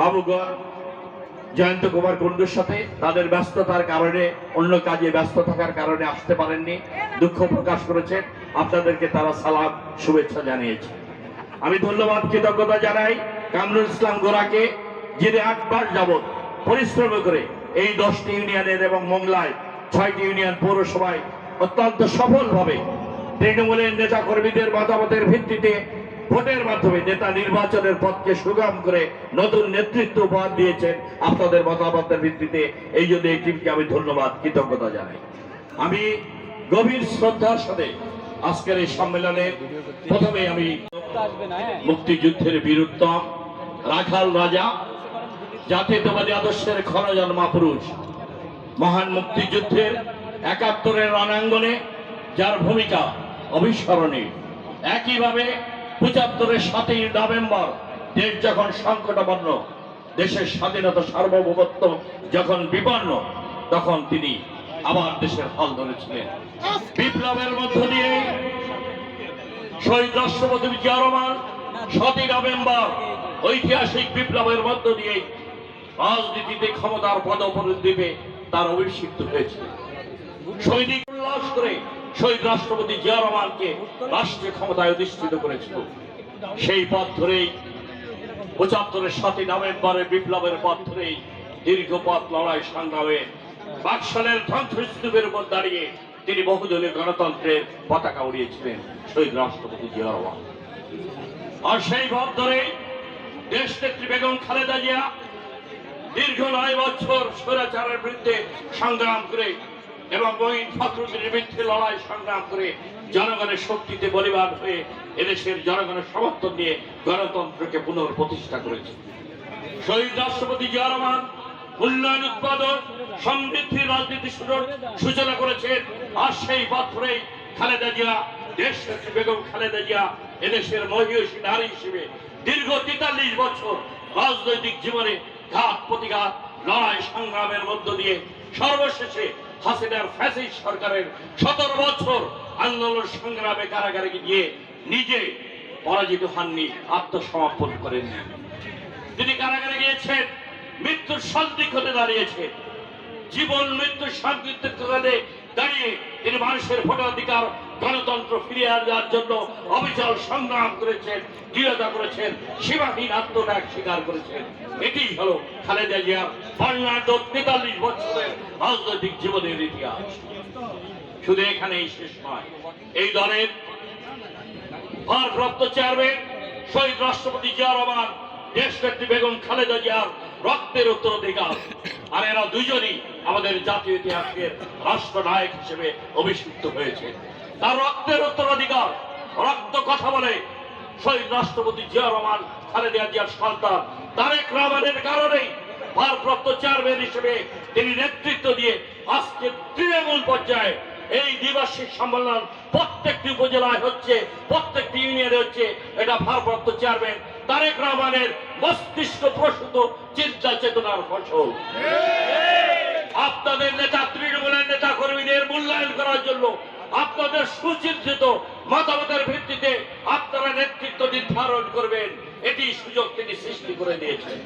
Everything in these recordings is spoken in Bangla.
বাবুগড় জয়ন্ত কুমার কুণ্ডুর সাথে তাদের ব্যস্ততার কারণে, অন্য কাজে ব্যস্ত থাকার কারণে আসতে পারেননি। দুঃখ প্রকাশ করেছেন। আপনাদেরকে তারা সালাম, শুভেচ্ছা জানিয়েছে। আমি ধন্যবাদ, কৃতজ্ঞতা জানাই কামরুল ইসলাম গোরাকে, যিনি আট মাস যাবৎ পরিশ্রম করে এই দশটি ইউনিয়নের এবং মোংলায় ছয়টি ইউনিয়ন পৌরসভায় অত্যন্ত সফলভাবে তৃণমূলের নেতা কর্মীদের মতামতের ভিত্তিতে ভোটের মাধ্যমে নেতা নির্বাচনের পথকে সুগম করে নতুন নেতৃত্ব উপহার দিয়েছেন আপনাদের মতামতের ভিত্তিতে এই জন্য এই টিমকে আমি ধন্যবাদ, কৃতজ্ঞতা জানাই। আমি গভীর শ্রদ্ধার সাথে আজকের এই সম্মেলনে প্রথমে আমি মুক্তিযুদ্ধের বীরুত্তম রাখাল রাজা, জাতীয়তাবাদী আদর্শের ক্ষণজন্মা পুরুষ মহান মুক্তিযুদ্ধের একাত্তরের রণাঙ্গনে যার ভূমিকা অবিস্মরণীয়। একইভাবে পঁচাত্তরের সাতই নভেম্বর, দেশ যখন সংকটাপন্ন, দেশের স্বাধীনতা সার্বভৌমত্ব যখন বিপন্ন, তখন তিনি আবার দেশের হাল ধরেছিলেন। বিপ্লবের মধ্য দিয়ে শহীদ রাষ্ট্রপতি জিয়া সাতই নভেম্বর ঐতিহাসিক বিপ্লবের মধ্য দিয়ে রাজনীতিতে ক্ষমতার পদপরিদ্বীপে তার অভিষিক্ত হয়েছে সৈনিক উল্লাস করে শহীদ রাষ্ট্রপতি জিয়া রহমানকে রাষ্ট্রীয় ক্ষমতায় অধিষ্ঠিত করেছিল। সেই পথ ধরেই পঁচাত্তরের সাতই নভেম্বরের বিপ্লবের পথ ধরেই দীর্ঘ পথ লড়াই সংগ্রামে বাকশালের ধ্বংসস্তূপের উপর দাঁড়িয়ে তিনি বহুদলীয় গণতন্ত্রের পতাকা উড়িয়েছিলেন শহীদ রাষ্ট্রপতি জিয়া রহমান। আর সেই পথ ধরে দেশ নেত্রী বেগম খালেদা জিয়া দীর্ঘ নয় বছর স্বৈরাচারের বিরুদ্ধে সংগ্রাম করে এবং মহিন ফখরুদ্দিনের বিরুদ্ধে লড়াই সংগ্রাম করে জনগণের শক্তিতে বলিবান হয়ে এদেশের জনগণের সমর্থন নিয়ে গণতন্ত্রকে পুনঃপ্রতিষ্ঠা করেছে। শহীদ রাষ্ট্রপতি জিয়া রহমান উন্নয়ন উৎপাদন সমৃদ্ধির রাজনীতি শুরুর সূচনা করেছেন। আর সেই পথ ধরেই খালেদা জিয়া, দেশ বেগম খালেদা জিয়া এদেশের মহিষী নারী হিসেবে দীর্ঘ তেতাল্লিশ বছর রাজনৈতিক জীবনে ঘাত প্রতিঘাত লড়াই, সংগ্রামের মধ্য দিয়ে সর্বশেষে হাসিনার ফ্যাসিস সরকারের সতেরো বছর আন্দোলন সংগ্রামে কারাগারে গিয়ে নিজে পরাজিত হননি, আত্মসমর্পণ করেননি। তিনি কারাগারে গিয়েছেন, মৃত্যুর শান্তি হতে দাঁড়িয়েছেন জীবন, মৃত্যুর শান্তি দাঁড়িয়ে তিনি মানুষের ভোটাধিকার গণতন্ত্র ফিরিয়ে আনার জন্য অবিচল সংগ্রাম করেছেন, দৃঢ়তা করেছেন, সীমাহীন আত্মত্যাগ স্বীকার করেছেন। এটি হলো খালেদা জিয়ার বর্ণাঢ্য তেতাল্লিশ বছরের রাজনৈতিক জীবনের ইতিহাস। শুধু এখানেই শেষ নয়, এই দলের ভারপ্রাপ্ত চেয়ারম্যান, শহীদ রাষ্ট্রপতি জিয়া রহমান দেশ নেত্রী বেগম খালেদা জিয়ার রক্তের উত্তরাধিকার। আর এরা দুজনই আমাদের জাতীয় ইতিহাসের রাষ্ট্রনায়ক হিসেবে অভিষিক্ত হয়েছে। তার রক্তের উত্তরাধিকার রক্ত কথা বলে শহীদ রাষ্ট্রপতি জিয়া রহমান খালেদা জিয়ার সন্তান তারেক রহমানের কারণেই ভারপ্রাপ্ত চেয়ারম্যান হিসেবে তিনি নেতৃত্ব দিয়ে আজকে তৃণমূল পর্যায়ে এই দ্বিবার্ষিক সম্মেলন প্রত্যেকটি উপজেলায় হচ্ছে প্রত্যেকটি ইউনিয়নে হচ্ছে এটা ভারপ্রাপ্ত চেয়ারম্যান তারেক রহমানের মস্তিষ্ক প্রসূত চিন্তা চেতনার ফসল। আপনাদের নেতা তৃণমূলের নেতা কর্মীদের মূল্যায়ন করার জন্য আপনাদের সুচিন্তিত মতামতের ভিত্তিতে আপনারা নেতৃত্ব নির্ধারণ করবেন। এটি সুযোগ তিনি সৃষ্টি করে দিয়েছেন।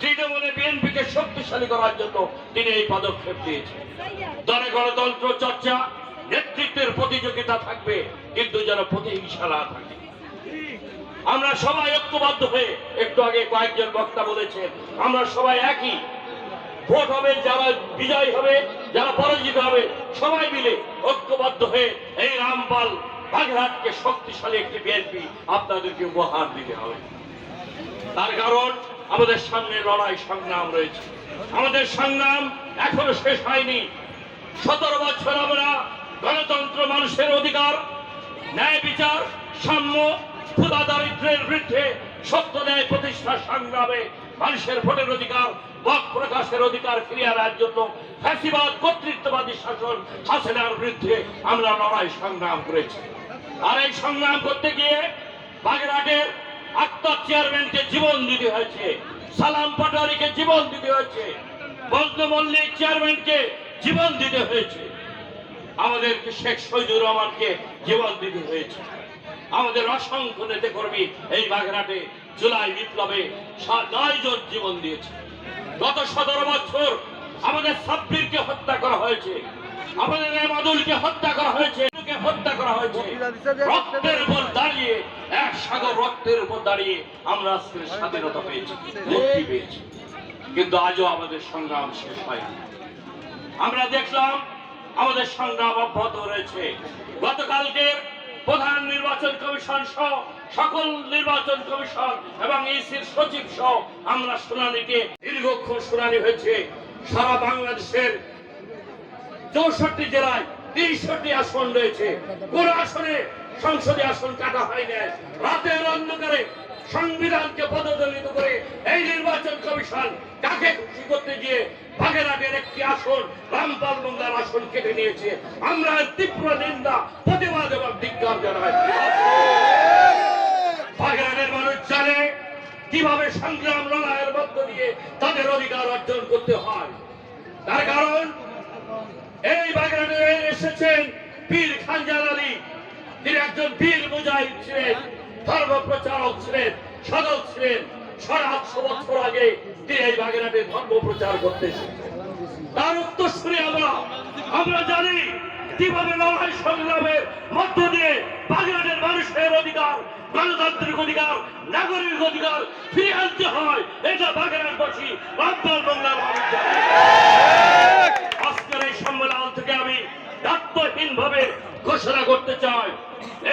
তৃণমূলে বিএনপিকে শক্তিশালী করার জন্য তিনি এই পদক্ষেপ দিয়েছেন। দলে গণতন্ত্র চর্চা, নেতৃত্বের প্রতিযোগিতা থাকবে, কিন্তু যেন প্রতিহিংসা না থাকে। আমরা সবাই ঐক্যবদ্ধ হয়ে একটু আগে কয়েকজন বক্তা বলেছেন, আমরা সবাই একই ভোট হবে, যারা বিজয় হবে, যারা পরাজিত হবে, সবাই মিলে ঐক্যবদ্ধ হয়ে এই রামপাল বাগেরহাটকে শক্তিশালী একটি বিএনপি আপনাদেরকে উপহার দিতে হবে। তার কারণ আমাদের সামনে লড়াই সংগ্রাম রয়েছে। আমাদের সংগ্রাম এখনও শেষ হয়নি। সতেরো বছর আমরা গণতন্ত্র মানুষের অধিকার, ন্যায় বিচার, সাম্য ক্ষুদা দারিদ্রের বিরুদ্ধে সত্য ন্যায় প্রতিষ্ঠা সংগ্রামে মানুষের ভোটের অধিকার মত প্রকাশের অধিকার ফিরিয়ে আনার জন্য ফ্যাসিবাদ, কর্তৃত্ববাদী শাসন হাসিনার বিরুদ্ধে আমরা লড়াই সংগ্রাম করেছি। আর এই সংগ্রাম করতে গিয়ে বাগেরহাটের আক্তার চেয়ারম্যানকে জীবন দিতে হয়েছে, সালাম পাটোয়ারিকে জীবন দিতে হয়েছে বজলু মল্লিক চেয়ারম্যানকে জীবন দিতে হয়েছে। আমাদেরকে শেখ শহীদুর রহমানকে জীবন দিতে হয়েছে। আমাদের অসংখ্য নেতা কর্মী এই বাগেরহাটে জুলাই বিপ্লবে নয় জন জীবন দিয়েছে। গত সতেরো বছর আমাদের সাব্বিরকে হত্যা করা হয়েছে। আমাদের এমাদুলকে হত্যা করা হয়েছে হত্যা করা হয়েছে। রক্তের উপর দাঁড়িয়ে, এক সাগর রক্তের উপর দাঁড়িয়ে আমরা আজকে স্বাধীনতা পেয়েছি, মুক্তি পেয়েছি। কিন্তু আজও আমাদের সংগ্রাম শেষ হয়নি আমরা দেখলাম আমাদের সংগ্রাম অব্যাহত রয়েছে। গতকালকে প্রধান নির্বাচন কমিশন সহ সকল নির্বাচন কমিশন এবং ইসির সচিব সহ আমরা শুনানিতে দীর্ঘক্ষণ শুনানি হয়েছে। সারা বাংলাদেশের চৌষট্টি জেলায় তিরিশটি আসন রয়েছে। কোন আসনে সংসদীয় আসন কাটা হয় নাই। রাতের অন্ধকারে সংবিধানকে পদদলিত করে এই নির্বাচন কমিশন কাকে খুশি করতে গিয়ে বাগেরহাটের একটি আসন, রামপাল মঙ্গার আসন কেটে নিয়েছে। আমরা তীব্র নিন্দা, প্রতিবাদ এবং ধিক্কার জানাই। বাগেরহাটের মানুষ জানে কীভাবে সংগ্রাম লড়াইয়ের মধ্য দিয়ে তাদের অধিকার অর্জন করতে হয়। তার কারণ, এই বাগেরহাটে এসেছেন পীর খানজান আলী। তিনি একজন বীর মুজাহিদ ছিলেন। আগে তিনি এই বাগেরহাটে ধর্ম প্রচার করতে এসেছেন তার উত্তরসূরি আমরা আমরা জানি কীভাবে লড়াই সংগ্রামের মধ্য দিয়ে বাগেরহাটের মানুষের অধিকার, গণতান্ত্রিক অধিকার, নাগরিক অধিকার ফিরে আনতে হয়। এটা বাগেরহাটবাসী রামপাল বাংলার মানুষ আজকের এই সম্মেলন থেকে আমি দায়িত্বহীন ভাবে ঘোষণা করতে চাই।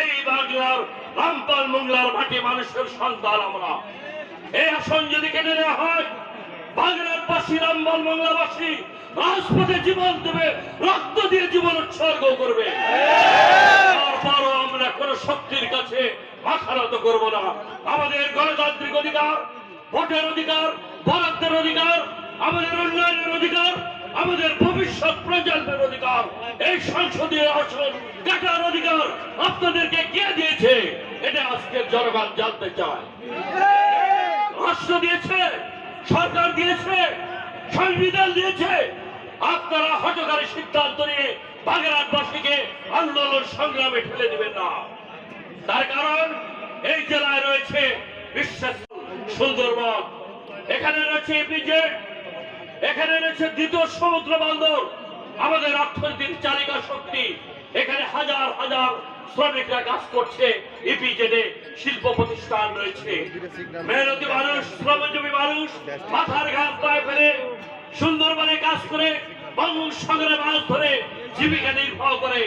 এই বাংলার রামপাল মোংলার মাটি মানুষের সন্তান আমরা। আসন যদি কেটে নেওয়া হয় বাংলারবাসী রামপাল মোংলাবাসী রাজপথে জীবন দেবে, রক্ত দিয়ে জীবন উৎসর্গ করবে। তারপরও আমরা কোন শক্তির কাছে মাথা নত করব না। আমাদের গণতান্ত্রিক অধিকার, ভোটের অধিকার, বরাদ্দের অধিকার, আমাদের উন্নয়নের অধিকার, আমাদের ভবিষ্যৎ প্রজন্মের অধিকার, এই সংসদীয় আসন কাটার অধিকার আপনাদেরকে কে দিয়েছে? এটা আজকের জনগণ জানতে চায়। রাষ্ট্র দিয়েছে, সরকার দিয়েছে, সংবিধান দিয়েছে। আপনারা হটকারী সিদ্ধান্ত নিয়ে বাগেরহাটবাসীকে আন্দোলন সংগ্রামে ঠেলে দিবেন না। তার কারণ, এই জেলায় রয়েছে বিশ্বের সুন্দরবন এখানে রয়েছে ইপিজেড এখানে রয়েছে দ্বিতীয় সমুদ্র বন্দর। আমাদের অর্থনীতির চালিকা শক্তি, এখানে হাজার হাজার শ্রমিকরা কাজ করছে ইপিজেডে শিল্প প্রতিষ্ঠান রয়েছে। মেহনতি মানুষ, শ্রমজীবী মানুষ, মাথার ঘাম পায়ে ফেলে সুন্দরবনে কাজ করে, বঙ্গোপসাগরে মাছ ধরে, জীবিকা নির্বাহ করে,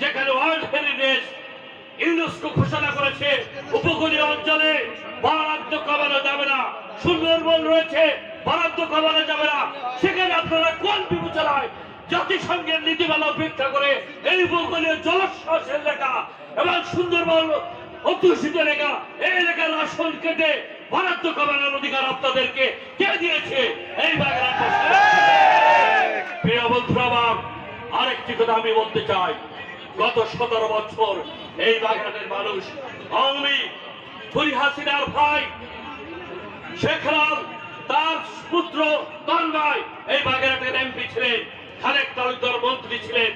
যেখানে ওয়ার্ল্ড হেরিটেজ ইউনেস্কো ঘোষণা করেছে, উপকূলীয় অঞ্চলে বরাদ্দ কমানো যাবে না, সুন্দরবন রয়েছে, বরাদ্দ কমানো যাবে না। সেখানে আপনারা কোন বিবেচনায় জাতিসংঘের নীতিমালা উপেক্ষা করে এই উপকূলীয় জলস্বাস এলাকা এবং সুন্দরবন অধ্যুষিত এলাকা এই এলাকার আসন কেটে বরাদ্দ কমানোর অধিকার আপনাদেরকে কে দিয়েছে? এই প্রিয় বন্ধুরা আমার আরেকটি কথা আমি বলতে চাই। গত সতেরো বছর এই বাগেরহাটের মানুষ, আওয়ামী খুরি হাসিনার ভাই শেখ তার পুত্র তন্ময় এই বাগেরহাটের এমপি ছিলেন। খালেক তালুকদার মন্ত্রী ছিলেন।